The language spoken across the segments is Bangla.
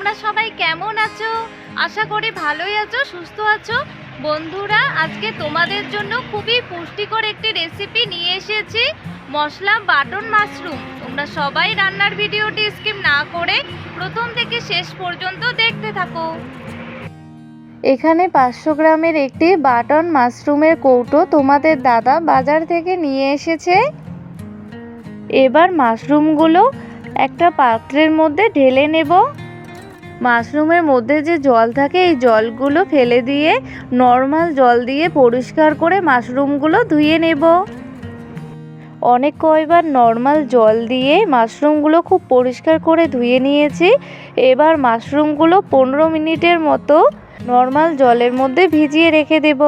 তোমরা সবাই কেমন আছো? আশা করি ভালোই আছো, সুস্থ আছো। বন্ধুরা, আজকে তোমাদের জন্য খুবই পুষ্টিকর একটি রেসিপি নিয়ে এসেছি, মশলা বাটন মাশরুম। তোমরা সবাই রান্নার ভিডিওটি স্কিপ না করে প্রথম থেকে শেষ পর্যন্ত দেখতে থাকো। এখানে পাঁচশো গ্রামের একটি বাটন মাশরুমের কৌটো তোমাদের দাদা বাজার থেকে নিয়ে এসেছে। এবার মাশরুমগুলো একটা পাত্রের মধ্যে ঢেলে নেব। মাশরুমের মধ্যে যে জল থাকে, এই জলগুলো ফেলে দিয়ে নর্মাল জল দিয়ে পরিষ্কার করে মাশরুমগুলো ধুয়ে নেব। অনেক কয়বার নর্মাল জল দিয়ে মাশরুমগুলো খুব পরিষ্কার করে ধুয়ে নিয়েছি। এবার মাশরুমগুলো পনেরো মিনিটের মতো নর্মাল জলের মধ্যে ভিজিয়ে রেখে দেব।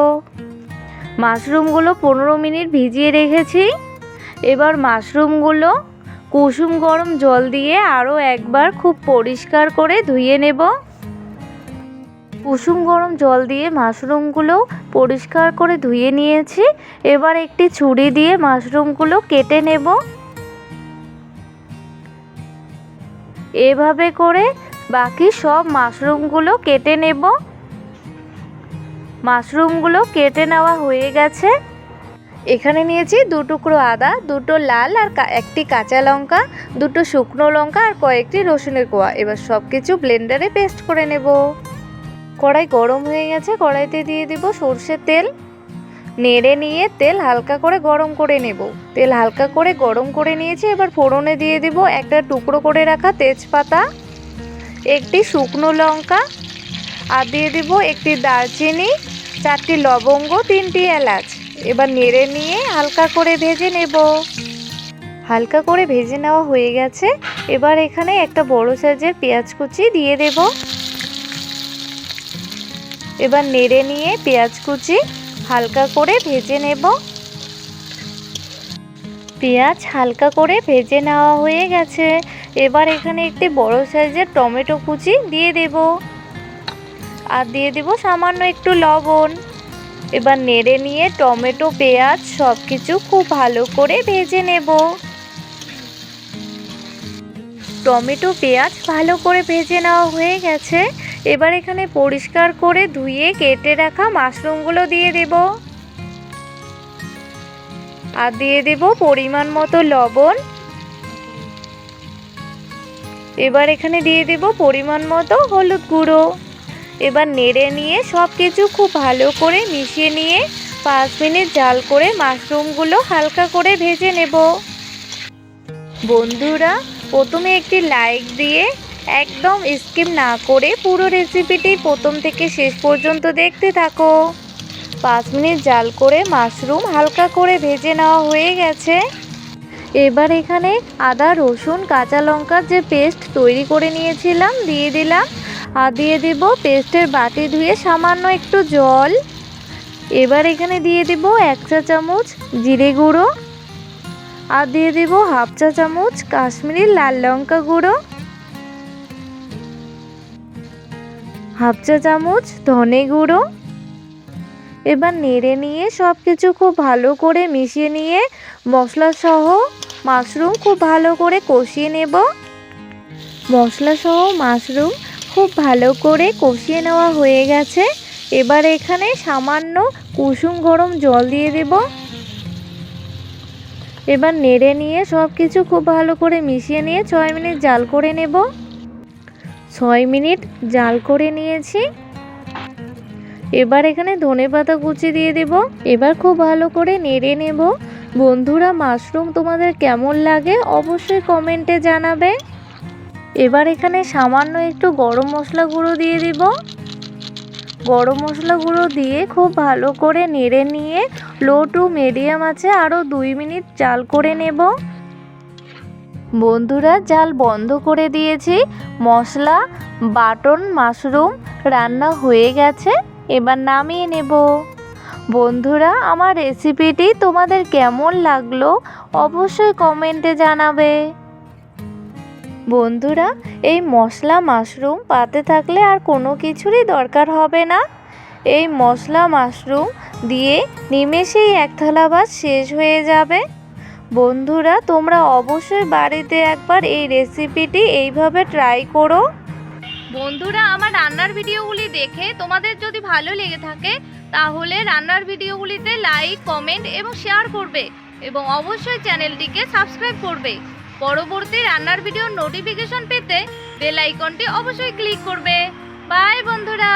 মাশরুমগুলো পনেরো মিনিট ভিজিয়ে রেখেছি। এবার মাশরুমগুলো কুসুম গরম জল দিয়ে আরও একবার খুব পরিষ্কার করে ধুয়ে নেব। কুসুম গরম জল দিয়ে মাশরুমগুলো পরিষ্কার করে ধুয়ে নিয়েছি। এবার একটি ছুরি দিয়ে মাশরুমগুলো কেটে নেব। এভাবে করে বাকি সব মাশরুমগুলো কেটে নেব। মাশরুমগুলো কেটে নেওয়া হয়ে গেছে। এখানে নিয়েছি দু টুকরো আদা, দুটো লাল আর একটি কাঁচা লঙ্কা, দুটো শুকনো লঙ্কা আর কয়েকটি রসুনের কোয়া। এবার সব কিছু ব্লেন্ডারে পেস্ট করে নেব। কড়াই গরম হয়ে গেছে, কড়াইতে দিয়ে দিব সর্ষের তেল। নেড়ে নিয়ে তেল হালকা করে গরম করে নেব। তেল হালকা করে গরম করে নিয়েছি, এবার ফোড়নে দিয়ে দিব একটা টুকরো করে রাখা তেজপাতা, একটি শুকনো লঙ্কা আর দিয়ে দিব একটি দারচিনি, চারটি লবঙ্গ, তিনটি এলাচ। এবার নেড়ে নিয়ে হালকা করে ভেজে নেব। হালকা করে ভেজে নেওয়া হয়ে গেছে। এবার এখানে একটা বড় সাইজের পেঁয়াজ কুচি দিয়ে দেব। এবার নেড়ে নিয়ে পেঁয়াজ কুচি হালকা করে ভেজে নেব। পেঁয়াজ হালকা করে ভেজে নেওয়া হয়ে গেছে। এবার এখানে একটি বড় সাইজের টমেটো কুচি দিয়ে দেব। আর দিয়ে দেব সামান্য একটু লবণ। এবার নেড়ে নিয়ে টমেটো, পেঁয়াজ সব কিছু খুব ভালো করে ভেজে নেব। টমেটো, পেঁয়াজ ভালো করে ভেজে নেওয়া হয়ে গেছে। এবার এখানে পরিষ্কার করে ধুয়ে কেটে রাখা মাশরুমগুলো দিয়ে দেব। আর দিয়ে দেব পরিমাণ মতো লবণ। এবার এখানে দিয়ে দেব পরিমাণ মতো হলুদ গুঁড়ো। এবার নেড়ে নিয়ে সব কিছু খুব ভালো করে মিশিয়ে নিয়ে পাঁচ মিনিট জাল করে মাশরুমগুলো হালকা করে ভেজে নেব। বন্ধুরা, প্রথমে একটি লাইক দিয়ে একদম স্কিপ না করে পুরো রেসিপিটি প্রথম থেকে শেষ পর্যন্ত দেখতে থাকো। পাঁচ মিনিট জাল করে মাশরুম হালকা করে ভেজে নেওয়া হয়ে গেছে। এবার এখানে আদা, রসুন, কাঁচা লঙ্কার যে পেস্ট তৈরি করে নিয়েছিলাম, দিয়ে দিলাম। আর দিয়ে দেব পেস্টের বাটি ধুয়ে সামান্য একটু জল। এবার এখানে দিয়ে দেব এক চা চামচ জিরে গুঁড়ো। আর দিয়ে দেব হাফ চা চামচ কাশ্মীরি লাল লঙ্কা গুঁড়ো। হাফ চা চামচ ধনে গুঁড়ো। এবার নেড়ে নিয়ে সব কিছু খুব ভালো করে মিশিয়ে নিয়ে মশলা সহ মাশরুম খুব ভালো করে কষিয়ে নেব। মশলা সহ মাশরুম খুব ভালো করে কষিয়ে নেওয়া হয়ে গেছে। এবার এখানে সামান্য কুসুম গরম জল দিয়ে দেব। এবার নেড়ে নিয়ে সব কিছু খুব ভালো করে মিশিয়ে নিয়ে ছয় মিনিট জাল করে নেব। ছয় মিনিট জাল করে নিয়েছি। এবার এখানে ধনে পাতা কুচি দিয়ে দেব। এবার খুব ভালো করে নেড়ে নেব। বন্ধুরা, মাশরুম তোমাদের কেমন লাগে অবশ্যই কমেন্টে জানাবে। এবার এখানে সামান্য একটু গরম মশলা গুঁড়ো দিয়ে দিব। গরম মশলা গুঁড়ো দিয়ে খুব ভালো করে নেড়ে নিয়ে লো টু মিডিয়াম আছে আরও দুই মিনিট জাল করে নেব। বন্ধুরা, জাল বন্ধ করে দিয়েছি। মশলা, বাটন, মাশরুম রান্না হয়ে গেছে, এবার নামিয়ে নেব। বন্ধুরা, আমার রেসিপিটি তোমাদের কেমন লাগল অবশ্যই কমেন্টে জানাবে। বন্ধুরা, এই মশলা মাশরুম পাতে থাকলে আর কোনো কিছুরই দরকার হবে না। এই মশলা মাশরুম দিয়ে নিমেষেই এক থালা ভাত শেষ হয়ে যাবে। বন্ধুরা, তোমরা অবশ্যই বাড়িতে একবার এই রেসিপিটি এইভাবে ট্রাই করো। বন্ধুরা, আমার রান্নার ভিডিওগুলি দেখে তোমাদের যদি ভালো লেগে থাকে, তাহলে রান্নার ভিডিওগুলিতে লাইক, কমেন্ট এবং শেয়ার করবে এবং অবশ্যই চ্যানেলটিকে সাবস্ক্রাইব করবে। পরবর্তী রান্নার ভিডিও নোটিফিকেশন পেতে বেল আইকনটি অবশ্যই ক্লিক করবে। বাই বন্ধুরা।